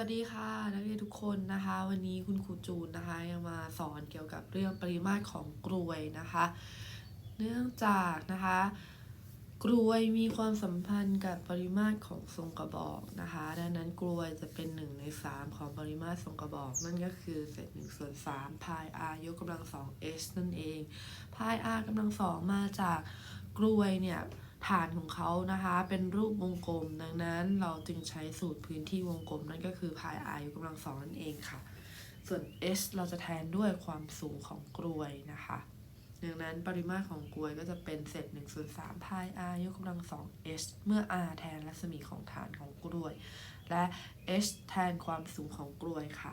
วัสดีค่ะนักเรียนทุกคนนะคะ วันนี้คุณครูจูนนะคะยังมาสอนเกี่ยวกับเรื่องปริมาตรของกลวยนะคะ เนื่องจากนะคะกลวยมีความสัมพันธ์กับปริมาตรของทรงกระบอกนะคะดังนั้นกลวยจะเป็นหนึ่งในสามของปริมาตรทรงกระบอก นั่นก็คือเศษหนึ่งส่วนสามพาย r ยกกำลังสอง h นั่นเองพาย r กำลังสองมาจากกลวยเนี่ย ฐานของเขานะคะ เป็นรูปวงกลม ดังนั้นเราจึงใช้สูตรพื้นที่วงกลมนั่นก็คือ pi r ยกกำลังสองนั่นเองค่ะ ส่วน h เราจะแทนด้วยความสูงของกลวยนะคะ ดังนั้นปริมาตรของกลวยก็จะเป็นเศษ1ส่วน3 pi r ยกกำลัง2 h เมื่อ r แทนรัศมีของฐานของกลวย และ h แทนความสูงของกลวยค่ะ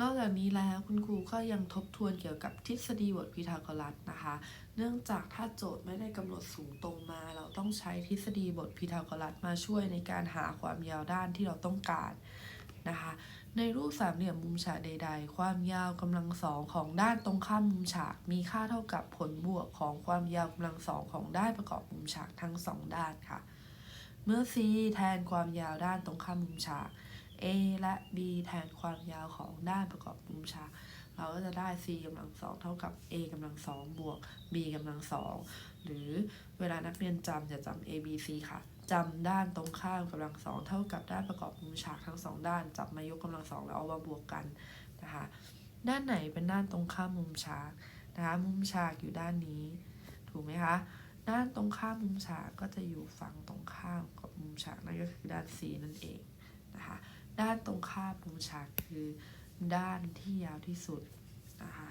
นอกจากนี้แล้วคุณครูก็ยังทบทวนเกี่ยวกับทฤษฎีบทพีทาโกรัสนะคะ เนื่องจากถ้าโจทย์ไม่ได้กำหนดสูงตรงมา เราต้องใช้ทฤษฎีบทพีทาโกรัสมาช่วยในการหาความยาวด้านที่เราต้องการนะคะในรูปสามเหลี่ยมมุมฉากใด ๆ ความยาวกำลังสองของด้านตรงข้ามมุมฉาก มีค่าเท่ากับผลบวกของความยาวกำลังสองของด้านประกอบมุมฉากทั้งสองด้านค่ะ เมื่อ c แทนความยาวด้านตรงข้ามมุมฉาก a และ b แทนความยาวของด้านประกอบมุมฉากเราก็จะได้ c กำลังสองเท่ากับ a กำลังสองบวก b กำลังสองหรือเวลานักเรียนจำจะจำ a b c ค่ะจำด้านตรงข้ามกำลังสองเท่ากับด้านประกอบมุมฉากทั้งสองด้านจับมายกกำลังสองแล้วเอามาบวกกันนะคะด้านไหนเป็นด้านตรงข้ามมุมฉากนะคะมุมฉากอยู่ด้านนี้ ถูกไหมคะด้านตรงข้ามมุมฉากก็จะอยู่ฝั่งตรงข้ามกับมุมฉากนั่นก็คือด้าน c นั่นเอง ด้านตรงข้ามมุมฉากคือด้านที่ยาวที่สุดนะคะ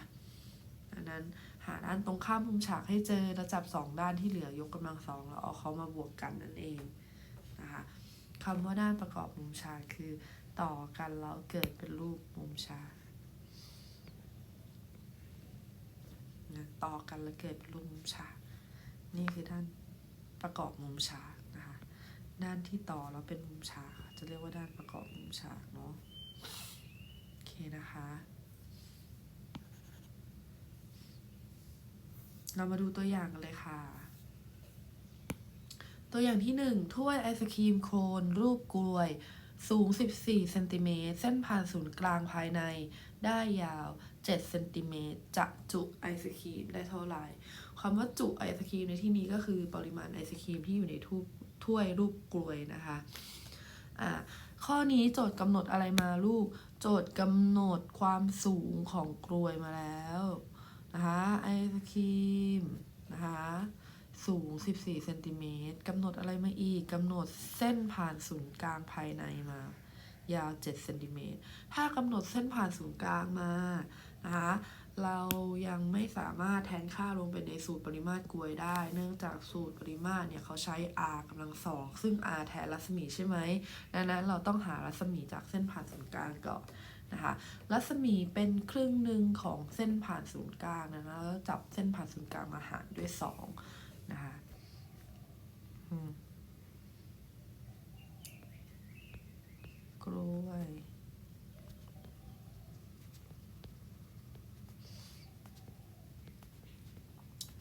ดังนั้นหาด้านตรงข้ามมุมฉากให้เจอแล้วจับสองด้านที่เหลือยกกำลังสองแล้วเอาเขามาบวกกันนั่นเองนะคะคำว่าด้านประกอบมุมฉากคือ ต่อกันแล้วเกิดเป็นรูปมุมฉากนะต่อกันแล้วเกิดเป็นรูปมุมฉาก นี่คือด้านประกอบมุมฉากนะคะ ด้านที่ต่อแล้วเป็นมุมฉากจะเรียกว่าด้านประกอบ มฉากเนาะโอเคนะคะ เรามาดูตัวอย่างกันเลยค่ะ ตัวอย่างที่1ถ้วยไอศครีมโคนรูปกลวย สูง 14เซนติเมตรเส้นผ่านศูนย์กลางภายใน ได้ยาว7เซนติเมตรจะจุไอศครีมได้เท่าไหร่คำว่าจุไอศครีมในที่นี้ก็คือปริมาณไอศครีมที่อยู่ในถ้วยถ้วยรูปกลวยนะคะ อ่า ข้อนี้โจทย์กำหนดอะไรมาลูก โจทย์กำหนดความสูงของกลวยมาแล้วนะคะไอศครีมนะคะสูง 14เซนติเมตรกำหนดอะไรมาอีกกำหนดเส้นผ่านศูนย์กลางภายในมา ยาว7เซนติเมตรถ้ากำหนดเส้นผ่านศูนย์กลางมานะคะเรายังไม่สามารถแทนค่าลงไปในสูตรปริมาตรกลวยได้ เนื่องจากสูตรปริมาตรเนี่ยเขาใช้ r กำลังสองซึ่ง r แทนรัศมีใช่ไหมดังนั้นเราต้องหารัศมีจากเส้นผ่านศูนย์กลางก่อนนะคะรัศมีเป็นครึ่งหนึ่งของเส้นผ่านศูนย์กลางนะคะแล้วจับเส้นผ่านศูนย์กลางมาหารด้วยสองนะคะ กล้วย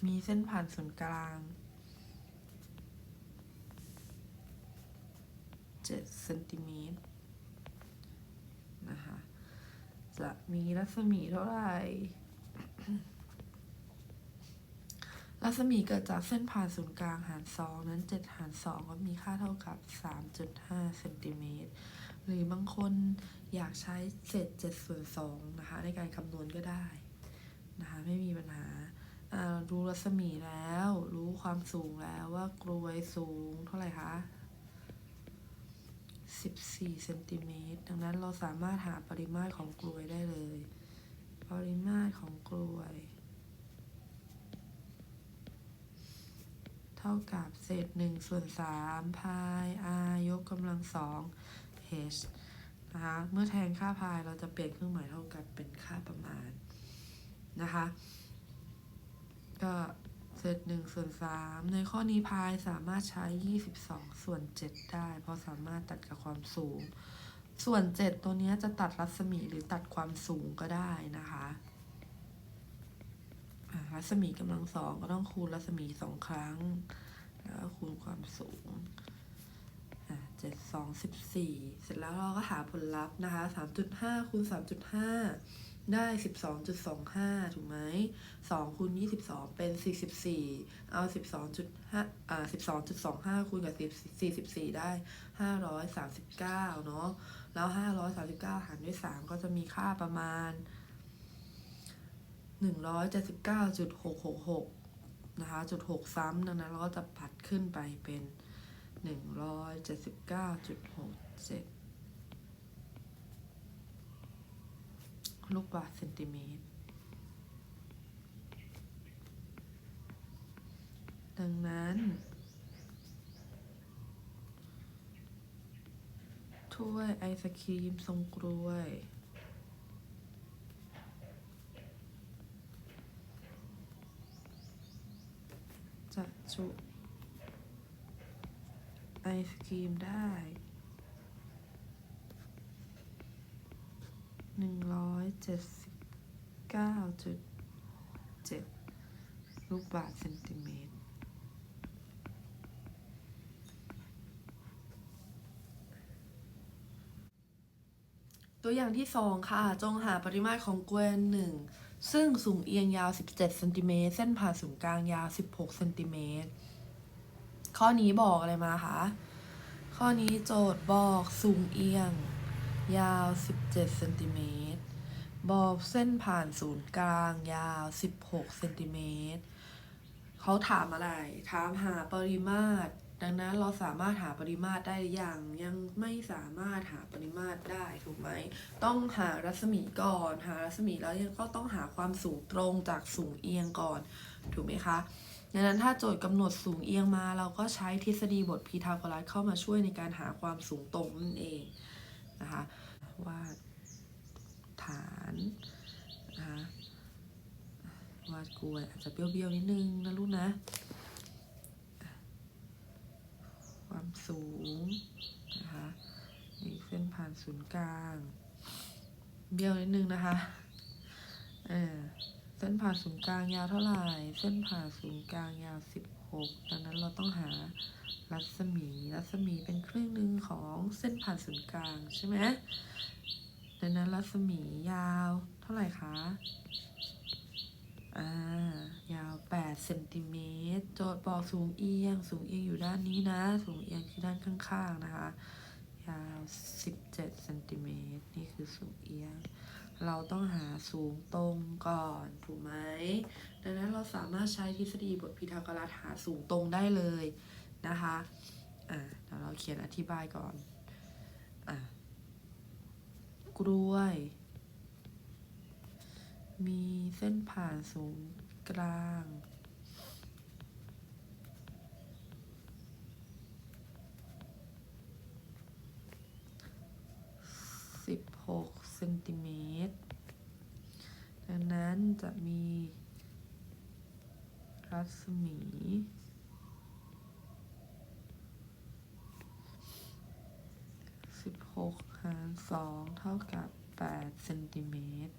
มีเส้นผ่านศูนย์กลางเจ็ดเซนติเมตรนะคะ จะมีรัศมีเท่าไหร่ รัศมีเกิดจากเส้นผ่านศูนย์กลางหารสองนั้นเจ็ดหารสองก็มีค่าเท่ากับสามจุดห้าเซนติเมตร หรือบางคนอยากใช้เศษเจ็ดส่วนสองนะคะในการคำนวณก็ได้นะคะไม่มีปัญหาอ่ารู้รัศมีแล้ว รู้ความสูงแล้วว่ากลวยสูงเท่าไหร่คะ14เซนติเมตรดังนั้นเราสามารถหาปริมาตรของกลวยได้เลย ปริมาตรของกลวย เท่ากับเศษ1ส่วน3พาย r ยกกำลังสอง h นะคะ เมื่อแทนค่าพายเราจะเปลี่ยนเครื่องหมายเท่ากับเป็นค่าประมาณนะคะ ก็เศษหนึ่งส่วนสามในข้อนี้พายสามารถใช้ยี่สิบสองส่วนเจ็ดได้ เพราะสามารถตัดกับความสูง ส่วนเจ็ดตัวเนี้ยจะตัดรัศมีหรือตัดความสูงก็ได้นะคะรัศมีกำลังสองก็ต้องคูณรัศมีสองครั้ง แล้วก็คูณความสูง จ็ดสองสิบสี่เสร็จแล้วเราก็หาผลลัพธ์นะคะสามจุดห้าคูณสามจุดห้าได้สิบสองจุดสองห้าถูกไหมสองคูณยี่สิบสองเป็นสี่สิบสี่เอาสิบสองจุดห้าอ่าสิบสองจุดสองห้าคูณกับสิบสี่สิบสี่ได้ห้าร้อยสามสิบเก้าเนาะแล้วห้าร้อยสามสิบเก้าหารด้วยสามก็จะมีค่าประมาณหนึ่งร้อยเจ็ดสิบเก้าจุดหกหกหกนะคะจุดหกซ้ำดังนั้นเราก็จะผัดขึ้นไปเป็น หนึ่งร้อยเจ็ดสิบเก้าจุดหกเจ็ดลูกบาศก์เซนติเมตร ดังนั้น ถ้วยไอศครีมทรงกรวยจะจุ ไอศครีมได้หนึ่งร้อยเจ็ดสิบเก้าจุดเจ็ดลูกบาศก์เซนติเมตร ตัวอย่างที่สองค่ะ จงหาปริมาตรของกลวยหนึ่งซึ่งสูงเอียงยาว 17เซนติเมตร เส้นผ่าศูนย์กลางยาว 16เซนติเมตร ข้อนี้บอกอะไรมาคะ ข้อนี้โจทย์บอกสูงเอียง ยาว 17เซนติเมตร บอกเส้นผ่านศูนย์กลาง ยาว 16เซนติเมตร เขาถามอะไร ถามหาปริมาตร ดังนั้นเราสามารถหาปริมาตรได้หรือยัง ยังไม่สามารถหาปริมาตรได้ถูกไหม ต้องหารัศมีก่อน หารัศมีแล้วยังก็ต้องหาความสูงตรงจากสูงเอียงก่อน ถูกไหมคะ ดังนั้นถ้าโจทย์กำหนดสูงเอียงมา เราก็ใช้ทฤษฎีบทพีทาโกรัสเข้ามาช่วยในการหาความสูงตรงนั่นเองนะคะว่าฐานนะคะวาดกลวยอาจจะเบี้ยวๆนิดนึงนะลูกนะ ความสูงนะคะเส้นผ่านศูนย์กลาง เบี้ยวนิดนึงนะคะ เออ เส้นผ่าศูนย์กลางยาวเท่าไหร่ เส้นผ่าศูนย์กลางยาว 16 ดังนั้นเราต้องหารัศมี รัศมีเป็นครึ่งหนึ่งของเส้นผ่าศูนย์กลางใช่ไหมดังนั้นรัศมียาวเท่าไหร่คะ อ่า ยาว 8 เซนติเมตร โจทย์บอกสูงเอียง สูงเอียงอยู่ด้านนี้นะ สูงเอียงคือด้านข้างๆนะคะ ยาว 17 เซนติเมตร นี่คือสูงเอียง เราต้องหาสูงตรงก่อนถูกไหมดังนั้นเราสามารถใช้ทฤษฎีบทพีทาโกรัสหาสูงตรงได้เลยนะคะอ่าเดี๋ยวเราเขียนอธิบายก่อนอ่ากล้วย มีเส้นผ่านศูนย์กลาง16เซ นติเมตร ดังนั้นจะมีรัศมี 16 หาร 2 เท่ากับ 8 เซนติเมตร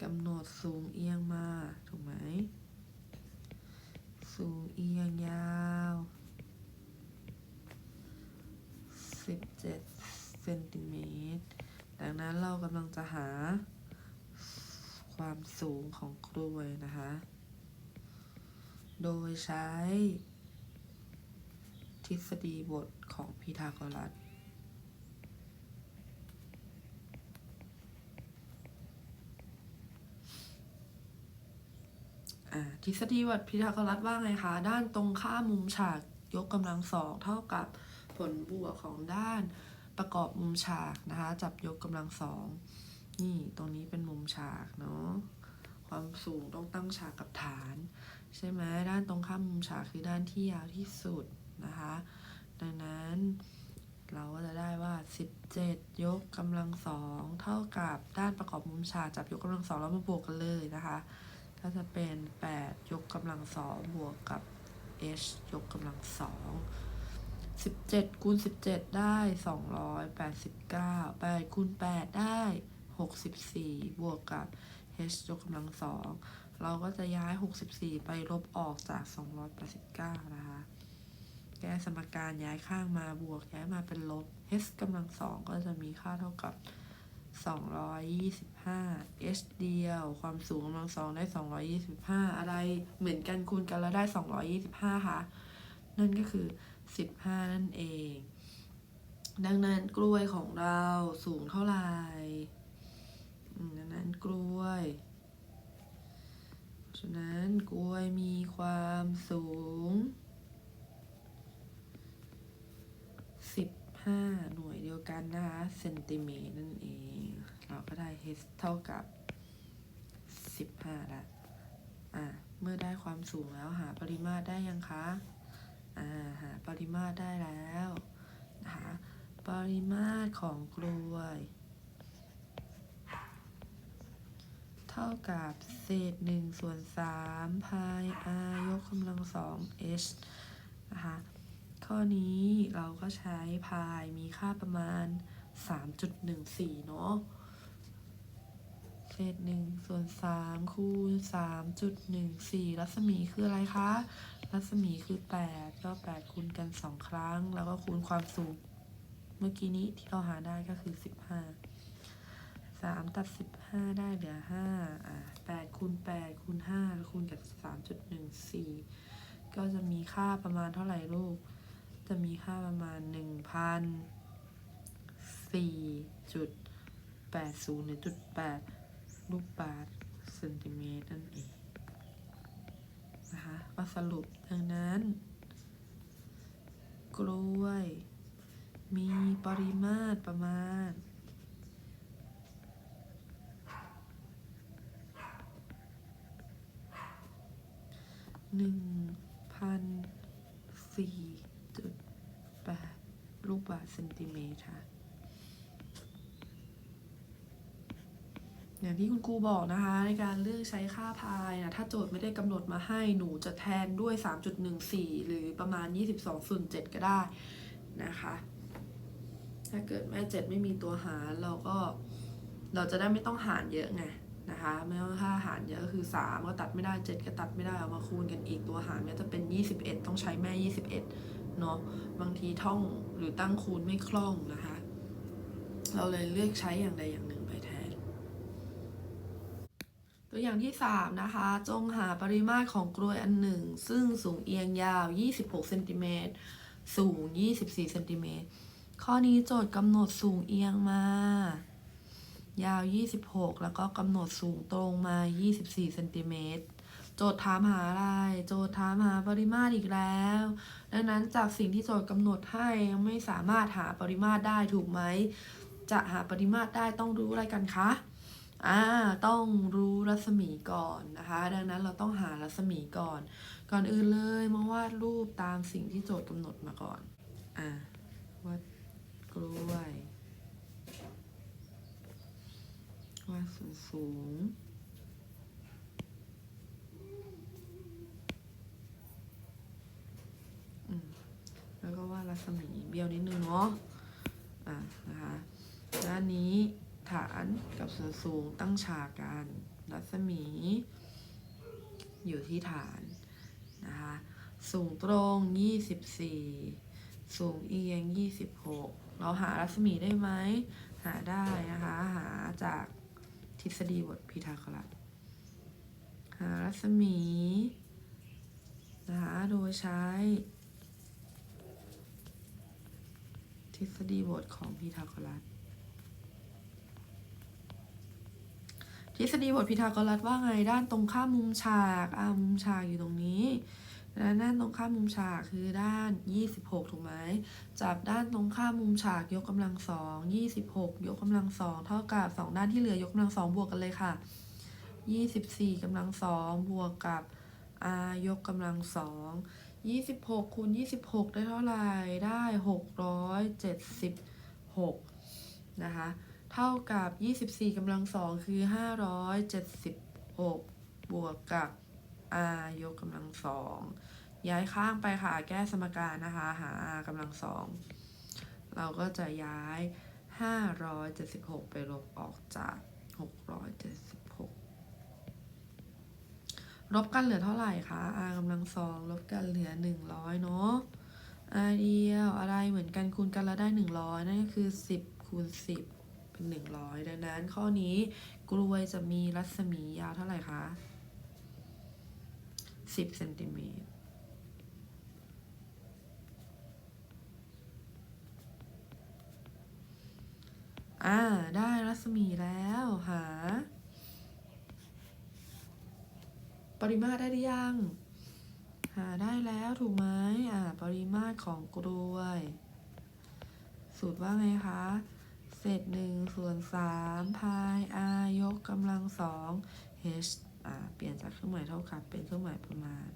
กำหนดสูงเอียงมา ถูกไหม สูงเอียงยาว 17เซ นติเมตร ดังนั้นเรากำลังจะหาความสูงของกล้วยนะคะ โดยใช้ ทฤษฎีบทของพีทาโกรัสทฤษฎีบทพีทาโกรัสว่าไงคะ ด้านตรงข้ามมุมฉากยกกำลังสองเท่ากับผลบวกของด้าน ประกอบมุมฉากนะคะ จับยกกำลังสองนี่ตรงนี้เป็นมุมฉากเนาะความสูงต้องตั้งฉากกับฐาน ใช่ไหมด้านตรงข้ามมุมฉากคือด้านที่ยาวที่สุดนะคะ ดังนั้นเราก็จะได้ว่า 17 ยกกำลังสองเท่ากับด้านประกอบมุมฉากจับยกกำลังสองแล้วมาบวกกันเลยนะคะก็จะเป็น 8 ยกกำลังสองบวกกับ h ยกกำลังสอง 17คูณ17ได้289 8คูณ8ได้64บวกกับ h ยกกำลังสองเราก็จะย้าย 64 ไปลบออกจาก 289 นะคะ แก้สมการย้ายข้างมาบวกย้ายมาเป็นลบ h กำลังสองก็จะมีค่าเท่ากับ 225 h เดียว ความสูงกำลังสองได้ 225 อะไรเหมือนกันคูณกันแล้วได้ 225 ค่ะ นั่นก็คือ 15 นั่นเอง ดังนั้นกล้วยของเราสูงเท่าไหร่ดังนั้นกล้วยฉะนั้นกล้วยมีความสูง 15 หน่วยเดียวกันนะคะเซนติเมตรนั่นเอง เราก็ได้ h เท่ากับ 15ละอะ เมื่อได้ความสูงแล้วหาปริมาตรได้ยังคะ อ่าหาปริมาตรได้แล้วนะคะปริมาตรของกลวย เท่ากับเศษหนึ่งส่วนสามพาย r ยกกำลังสอง h นะคะข้อนี้เราก็ใช้พายมีค่าประมาณ 3.14 เนาะเศษหนึ่งส่วนสามคูณ3.14 รัศมีคืออะไรคะ รัศมีคือ 8 ก็ 8 คูณกัน 2 ครั้ง แล้วก็คูณความสูง เมื่อกี้นี้ที่เราหาได้ก็คือ 15 3 ตัด 15 ได้เหลือ5อ่า8คูณ8คูณ5แล้วคูณกับ 3.14 ก็จะมีค่าประมาณเท่าไหร่ลูก จะมีค่าประมาณ 1,004.80หรือจุด8ลูกบาศก์เซนติเมตรนั่นเอง นะคะก็สรุปดังนั้น กล้วย มีปริมาตรประมาณ หนึ่งพันสี่จุดแปดลูกบาศก์เซนติเมตรค่ะ อย่างที่คุณครูบอกนะคะ ในการเลือกใช้ค่าพายนะถ้าโจทย์ไม่ได้กำหนดมาให้หนูจะแทนด้วย 3.14 หรือประมาณ 22ส่วน7ก็ได้นะคะ ถ้าเกิดแม่7ไม่มีตัวหารเราก็เราจะได้ไม่ต้องหารเยอะไงนะคะไม่ต้องถ้าหารเยอะก็คือ 3 ก็ตัดไม่ได้ 7 ก็ตัดไม่ได้ เอามาคูณกันอีกตัวหารก็จะเป็น 21 ต้องใช้แม่ 21เนาะบางทีท่องหรือตั้งคูณไม่คล่องนะคะ เราเลยเลือกใช้อย่างใดอย่างหนึ่ง ตัวอย่างที่ 3 นะคะ จงหาปริมาตรของกลวยอันหนึ่ง ซึ่งสูงเอียงยาว 26เซนติเมตรสูง 24เซนติเมตรข้อนี้โจทย์กำหนดสูงเอียงมา ยาว 26 แล้วก็กำหนดสูงตรงมา 24เซนติเมตรโจทย์ถามหาอะไร โจทย์ถามหาปริมาตรอีกแล้ว ดังนั้นจากสิ่งที่โจทย์กำหนดให้ยังไม่สามารถหาปริมาตรได้ถูกไหม จะหาปริมาตรได้ต้องรู้อะไรกันคะ อ่าต้องรู้รัศมีก่อนนะคะ ดังนั้นเราต้องหารัศมีก่อน ก่อนอื่นเลยมาวาดรูปตามสิ่งที่โจทย์กำหนดมาก่อนอ่าวาดกล้วยวาดสูงสูงอืมแล้วก็วาดรัศมีเบี้ยวนิดนึงเนาะอะนะคะด้านนี้ ฐานกับส่วนสูงตั้งฉากกัน รัศมี อยู่ที่ฐานนะคะสูงตรง 24 สูงเอียง 26 เราหารัศมีได้ไหม หาได้นะคะ หาจากทฤษฎีบทพีทาโกรัสหารัศมีนะคะโดยใช้ ทฤษฎีบทของพีทาโกรัส ทฤษฎีบทพีทาโกรัสว่าไงด้านตรงข้ามมุมฉากอ่ามุมฉากอยู่ตรงนี้และด้านตรงข้ามมุมฉากคือด้าน 26 ถูกไหมจากด้านตรงข้ามมุมฉากยกกำลังสอง26 ยกกำลังสองเท่ากับ 2 ด้านที่เหลือยกกำลังสองบวกกันเลยค่ะ 24กำลังสองบวกกับ r ยกกำลังสอง26คูณ26 ได้เท่าไหร่ได้ 676 นะคะ เท่ากับ 24กำลังสองคือ 576 บวกกับ r ยกกำลังสองย้ายข้างไปค่ะ แก้สมการนะคะ หา r กำลังสองเราก็จะย้าย 576 ไปลบออกจาก 676 ลบกันเหลือเท่าไหร่คะ r กำลังสองลบกันเหลือ 100 เนาะอาเดียวอะไรเหมือนกันคูณกันแล้วได้ 100 นั่นก็คือ 10คูณ10 เป็น100 ดังนั้นข้อนี้กลวยจะมีรัศมียาวเท่าไหร่คะ 10เซนติเมตรอ่า ได้รัศมีแล้วหา ปริมาตรได้หรือยัง หาได้แล้วถูกไหมอ่า ปริมาตรของกลวย สูตรว่าไงคะ เศษหนึ่งส่วนสามพาย r ยกกำลังสอง h อ่าเปลี่ยนจากเครื่องหมายเท่ากับเป็นเครื่องหมายประมาณ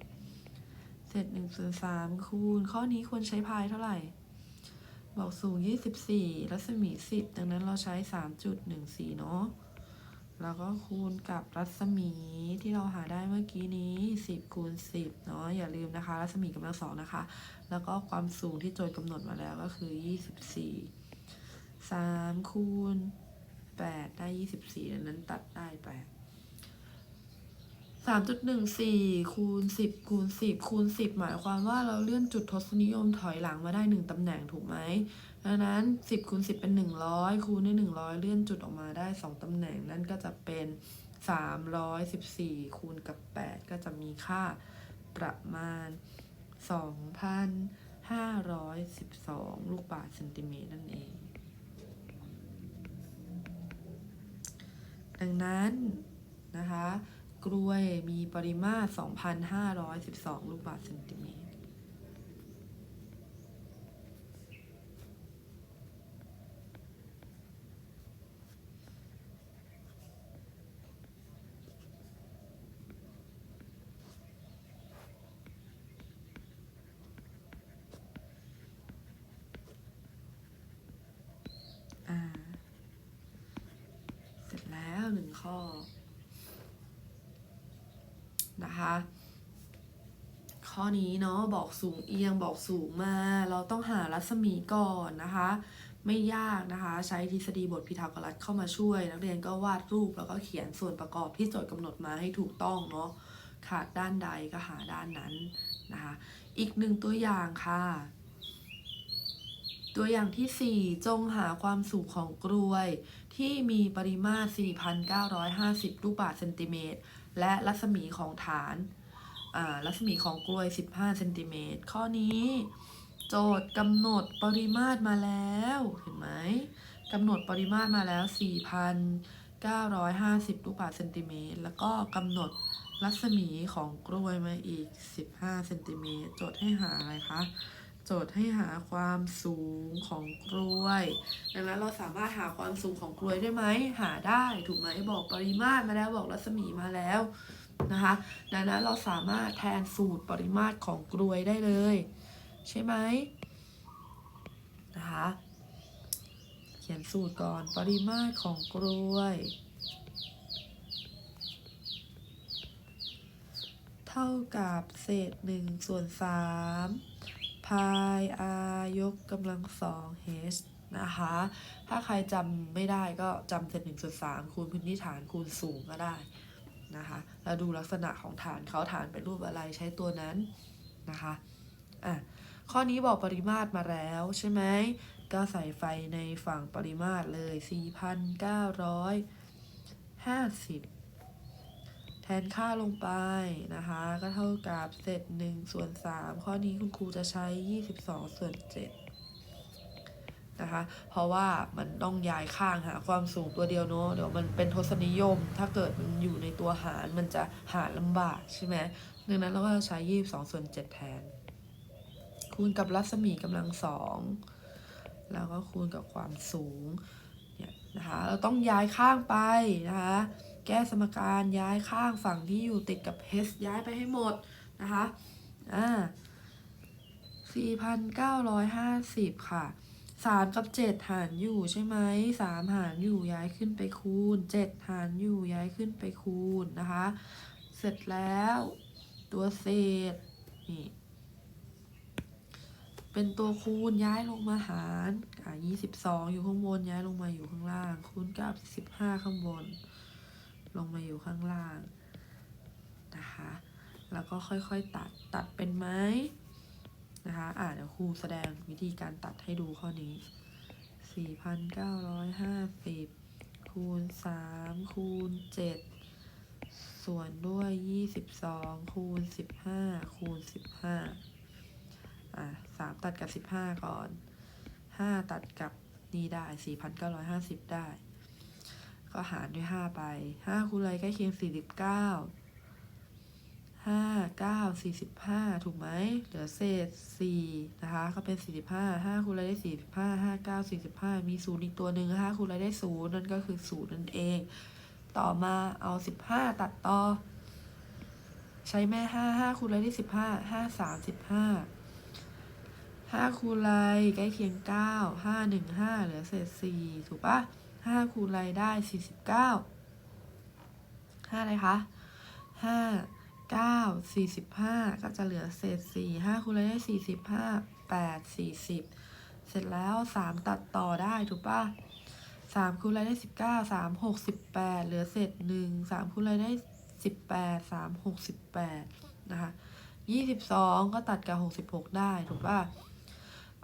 เศษหนึ่งส่วนสามคูณ ข้อนี้ควรใช้พายเท่าไหร่ บอกสูง 24 รัศมี 10 ดังนั้นเราใช้ 3.14 เนาะแล้วก็คูณกับรัศมีที่เราหาได้เมื่อกี้นี้ 10คูณ10 เนาะอย่าลืมนะคะ รัศมีกำลังสองนะคะ แล้วก็ความสูงที่โจทย์กำหนดมาแล้วก็คือ 24 3คูณ8ได้24ดังนั้นตัดได้8 3.14คูณ10คูณ10คูณ10หมายความว่าเราเลื่อนจุดทศนิยมถอยหลังมาได้1ตำแหน่งถูกไหมดังนั้น10คูณ10เป็น100คูณด้วย100เลื่อนจุดออกมาได้2ตำแหน่ง นั่นก็จะเป็น314คูณกับ8ก็จะมีค่าประมาณ2,512ลูกบาศก์เซนติเมตรนั่นเอง ดังนั้นนะคะ กล้วยมีปริมาตร 2,512 ลูกบาศก์เซนติเมตร อ่า เสร็จแล้วหนึ่งข้อ นะคะ ข้อนี้เนาะบอกสูงเอียงบอกสูงมา เราต้องหารัศมีก่อนนะคะ ไม่ยากนะคะ ใช้ทฤษฎีบทพีทาโกรัสเข้ามาช่วย นักเรียนก็วาดรูปแล้วก็เขียนส่วนประกอบที่โจทย์กำหนดมาให้ถูกต้องเนาะขาดด้านใดก็หาด้านนั้นนะคะ อีกหนึ่งตัวอย่างค่ะ ตัวอย่างที่ 4 จงหาความสูงของกลวย ที่มีปริมาตร 4,950 ลูกบาศก์เซนติเมตร และรัศมีของฐาน รัศมีของกลวย 15เซนติเมตรข้อนี้ โจทย์กำหนดปริมาตรมาแล้วเห็นไหมกำหนดปริมาตรมาแล้ว 4,950 ลูกบาศก์เซนติเมตรแล้วก็กำหนดรัศมีของกล้วยมาอีก 15เซนติเมตรโจทย์ให้หาอะไรคะโจทย์ให้หาความสูงของกล้วย ดังนั้นเราสามารถหาความสูงของกล้วยได้ไหม หาได้ถูกไหมบอกปริมาตรมาแล้วบอกรัศมีมาแล้ว นะคะ ดังนั้นเราสามารถแทนสูตรปริมาตรของกลวยได้เลย ใช่ไหมนะคะ เขียนสูตรก่อนปริมาตรของกลวย เท่ากับเศษหนึ่งส่วนสามพาย r ยกกำลังสอง h นะคะ ถ้าใครจำไม่ได้ก็จำเศษหนึ่งส่วนสามคูณพื้นที่ฐานคูณสูงก็ได้ นะคะแล้วดูลักษณะของฐานเขาฐานเป็นรูปอะไรใช้ตัวนั้นนะคะอะข้อนี้บอกปริมาตรมาแล้วใช่ไหมก็ใส่ไฟในฝั่งปริมาตรเลย 4,950 แทนค่าลงไปนะคะ ก็เท่ากับเศษ1ส่วน3ข้อนี้คุณครูจะใช้ 22 ส่วน 7 นะคะ เพราะว่ามันต้องย้ายข้างหาความสูงตัวเดียวเนอะเดี๋ยวมันเป็นทศนิยม ถ้าเกิดมันอยู่ในตัวหารมันจะหารลำบากใช่ไหมดังนั้นเราก็จะใช้22ส่วน7แทน คูณกับรัศมีกำลังสองแล้วก็คูณกับความสูงเนี่ยนะคะเราต้องย้ายข้างไปนะคะแก้สมการย้ายข้างฝั่งที่อยู่ติดกับ h ย้ายไปให้หมดนะคะอ่า4,950 ค่ะ 3กับ7หารอยู่ใช่ไหม3หารอยู่ย้ายขึ้นไปคูณ7หารอยู่ย้ายขึ้นไปคูณนะคะ เสร็จแล้ว ตัวเศษนี่เป็นตัวคูณย้ายลงมาหารอะ22องอยู่ข้างบนย้ายลงมาอยู่ข้างล่าง คูณกับ15ข้างบน ลงมาอยู่ข้างล่างนะคะ แล้วก็ค่อยๆตัดตัดเป็นไหม นะคะอ่าเดี๋ยวครูแสดงวิธีการตัดให้ดูข้อนี้สี่พันเก้าร้อยห้าสิบคูณสามคูณเจ็ดส่วนด้วยยี่สิบสองคูณสิบห้าคูณสิบห้าอ่าสามตัดกับสิบห้าก่อนห้าตัดกับนี่ได้สี่พันเก้าร้อยห้าสิบได้ ก็หารด้วยห้าไปห้าคูณอะไรใกล้เคียงสี่สิบเก้า ห้าเก้าสี่สิบห้าถูกไหมเหลือเศษสี่นะคะ ก็เป็นสี่สิบห้าห้าคูณอะไรได้สี่สิบห้าห้าเก้าสี่สิบห้ามีศูนย์อีกตัวหนึ่งห้าคูณอะไรได้ศูนย์นั่นก็คือศูนย์นั่นเอง ต่อมาเอาสิบห้าตัดต่อ ใช้แม่ห้าห้าคูณอะไรได้สิบห้าห้าสามสิบห้าห้าคูณอะไรใกล้เคียงเก้าห้าหนึ่งห้าเหลือเศษสี่ถูกปะห้าคูณอะไรได้สี่สิบเก้าห้าอะไรคะห้า เก้าสี่สิบห้าก็จะเหลือเศษสี่ห้าคูณอะไรได้สี่สิบห้าแปดสี่สิบเสร็จแล้วสามตัดต่อได้ถูกปะสามคูณอะไรได้สิบเก้าสามหกสิบแปดเหลือเศษหนึ่งสามคูณอะไรได้สิบแปดสามหกสิบแปดนะคะยี่สิบสองก็ตัดกับหกสิบหกได้ถูกปะ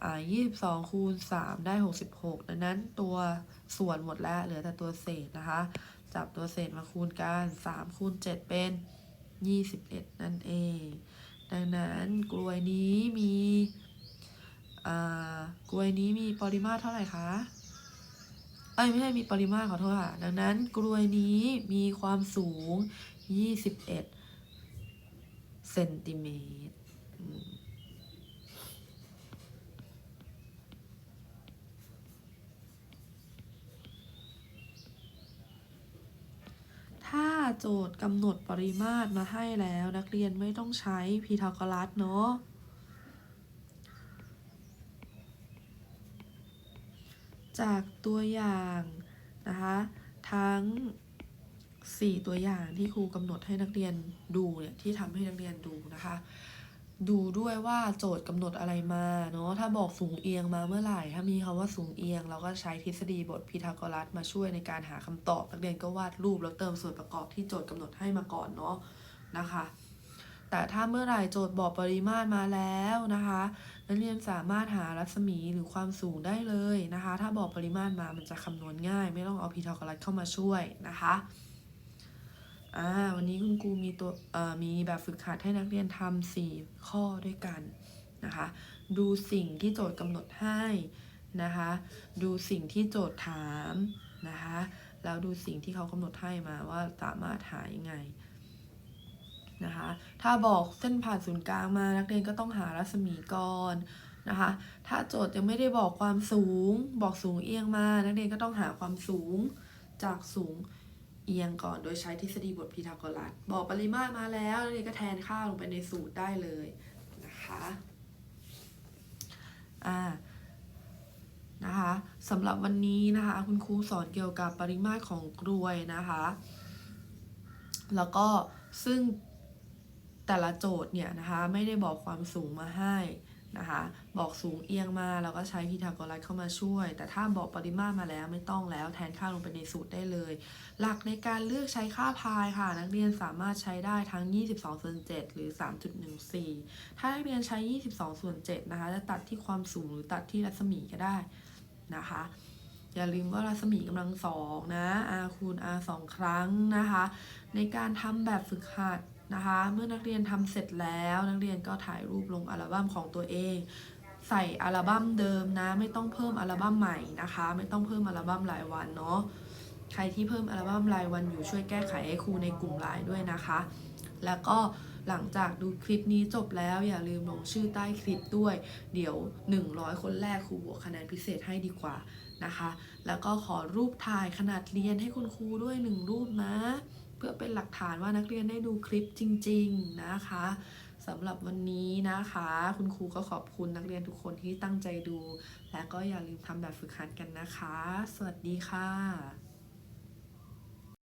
อ่ายี่สิบสองคูณสามได้หกสิบหกดังนั้นตัวส่วนหมดแล้วเหลือแต่ตัวเศษนะคะ จับตัวเศษมาคูณกันสามคูณเจ็ดเป็น ยี่สิบเอ็ดนั่นเอง ดังนั้นกลวยนี้มีอ่ากลวยนี้มีปริมาตรเท่าไหร่คะเอ้ยไม่ใช่มีปริมาตรขอโทษค่ะ ดังนั้นกลวยนี้มีความสูงยี่สิบเอ็ดเซนติเมตร ถ้าโจทย์กำหนดปริมาตรมาให้แล้วนักเรียนไม่ต้องใช้พีทาโกรัสเนาะจากตัวอย่างนะคะทั้ง 4 ตัวอย่างที่ครูกำหนดให้นักเรียนดูเนี่ยที่ทำให้นักเรียนดูนะคะ ดูด้วยว่าโจทย์กำหนดอะไรมาเนาะถ้าบอกสูงเอียงมาเมื่อไหร่ ถ้ามีคำว่าสูงเอียง เราก็ใช้ทฤษฎีบทพีทาโกรัสมาช่วยในการหาคำตอบนักเรียนก็วาดรูปแล้วเติมส่วนประกอบที่โจทย์กำหนดให้มาก่อนเนาะนะคะ แต่ถ้าเมื่อไหร่โจทย์บอกปริมาตรมาแล้วนะคะนักเรียนสามารถหารัศมีหรือความสูงได้เลยนะคะ ถ้าบอกปริมาตรมามันจะคำนวณง่าย ไม่ต้องเอาพีทาโกรัสเข้ามาช่วยนะคะ อ่าวันนี้คุณครูมีตัวมีแบบฝึกหัดให้นักเรียนทำสี่ข้อด้วยกันนะคะ ดูสิ่งที่โจทย์กำหนดให้นะคะ ดูสิ่งที่โจทย์ถามนะคะ แล้วดูสิ่งที่เขากำหนดให้มาว่าสามารถหายังไงนะคะ ถ้าบอกเส้นผ่านศูนย์กลางมานักเรียนก็ต้องหารัศมีก่อนนะคะ ถ้าโจทย์ยังไม่ได้บอกความสูง บอกสูงเอียงมา นักเรียนก็ต้องหาความสูงจากสูง อียงก่อนโดยใช้ทฤษฎีบทพีทาโกรัส บอกปริมาตรมาแล้วนักเรียนก็แทนค่าลงไปในสูตรได้เลยนะคะอ่านะคะสำหรับวันนี้นะคะคุณครูสอนเกี่ยวกับปริมาตรของกลวยนะคะ แล้วก็ซึ่งแต่ละโจทย์เนี่ยนะคะไม่ได้บอกความสูงมาให้ นะคะบอกสูงเอียงมาเราก็ใช้พีทาโกรัสเข้ามาช่วย แต่ถ้าบอกปริมาตรมาแล้วไม่ต้องแล้วแทนค่าลงไปในสูตรได้เลย หลักในการเลือกใช้ค่าพายค่ะ นักเรียนสามารถใช้ได้ทั้ง 22ส่วน7หรือ 3.14 ถ้านักเรียนใช้ 22ส่วน7นะคะจะตัดที่ความสูงหรือตัดที่รัศมีก็ได้นะคะอย่าลืมว่ารัศมีกำลังสองนะ r คูณ r สองครั้งนะคะ ในการทำแบบฝึกหัด นะคะ เมื่อนักเรียนทำเสร็จแล้วนักเรียนก็ถ่ายรูปลงอัลบั้มของตัวเอง ใส่อัลบั้มเดิมนะ ไม่ต้องเพิ่มอัลบั้มใหม่นะคะ ไม่ต้องเพิ่มอัลบั้มรายวันเนาะใครที่เพิ่มอัลบั้มรายวันอยู่ช่วยแก้ไขให้ครูในกลุ่มไลน์ด้วยนะคะ แล้วก็หลังจากดูคลิปนี้จบแล้วอย่าลืมลงชื่อใต้คลิปด้วย เดี๋ยว 100 คนแรกครูบวกคะแนนพิเศษให้ดีกว่านะคะ แล้วก็ขอรูปถ่ายขนาดเรียนให้คุณครูด้วย 1 รูปนะ พื่อเป็นหลักฐานว่านักเรียนได้ดูคลิปจริง ๆนะคะสำหรับวันนี้นะคะ คุณครูก็ขอบคุณนักเรียนทุกคนที่ตั้งใจดู และก็อย่าลืมทำแบบฝึกหัดกันนะคะ สวัสดีค่ะ